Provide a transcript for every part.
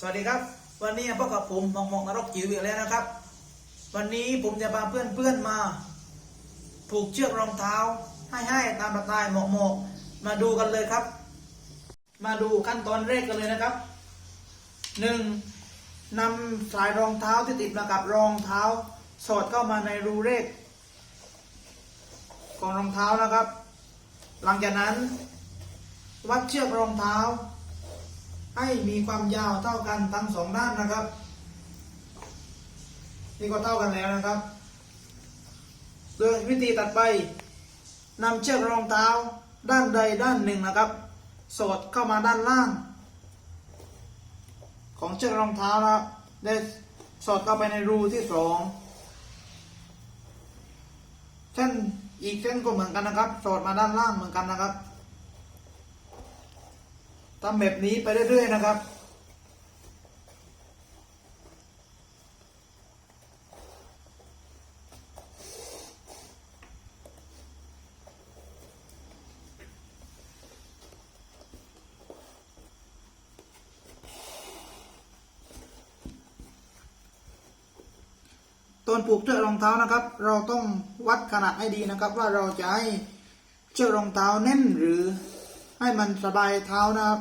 สวัสดีครับ วันนี้พบกับผมหมองมองนรกจิ๋วอีกแล้วนะครับ วันนี้ผมจะพาเพื่อนเพื่อนๆมา ผูกเชือกรองเท้า ให้ให้ตามสไตล์หมอกหมอกมาดูกันเลยครับ มาดูขั้นตอนแรกกันเลยนะครับหนึ่งนำสายรองเท้าที่ติดมากับรองเท้า สอดเข้ามาในรูเลขของรองเท้านะครับ หลังจากนั้น วัดเชือกรองเท้า ให้มีความยาวเท่ากันทั้งสองด้านนะครับ นี่ก็เท่ากันแล้วนะครับโดยวิธีตัดไปนำเชือกรองเท้าด้านใดด้านหนึ่งนะครับ สอดเข้ามาด้านล่าง ของเชือกรองเท้านะครับได้สอดเข้าไปในรูที่สองเส้นอีกเส้นก็เหมือนกันนะครับ สอดมาด้านล่างเหมือนกันนะครับ ทำแบบนี้ไปเรื่อยๆนะครับ ตอนปลูกเชือกรองเท้านะครับ เราต้องวัดขนาดให้ดีนะครับ ว่าเราจะให้เชือกรองเท้าแน่นหรือให้มันสบายเท้านะครับ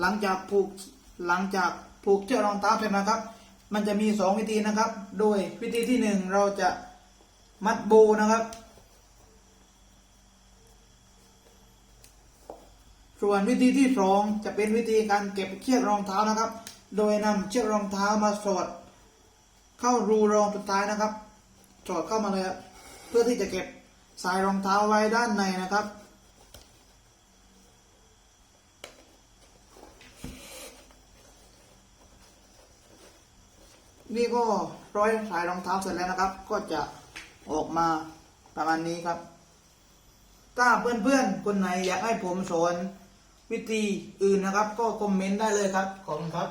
หลังจากผูกหลังจากผูกเชือกรองเท้าเสร็จนะครับ มันจะมีสองวิธีนะครับ โดยวิธีที่หนึ่งเราจะมัดโบนะครับ ส่วนวิธีที่สองจะเป็นวิธีการเก็บเชือกรองเท้านะครับ โดยนำเชือกรองเท้ามาสอดเข้ารูรองสุดท้ายนะครับ สอดเข้ามาเลยเพื่อที่จะเก็บสายรองเท้าไว้ด้านในนะครับ นี่ก็ร้อยสายรองเท้าเสร็จแล้วนะครับ ก็จะออกมาประมาณนี้ครับ ถ้าเพื่อนๆคนไหนอยากให้ผมสอนวิธีอื่นนะครับ ก็คอมเมนต์ได้เลยครับขอบคุณครับ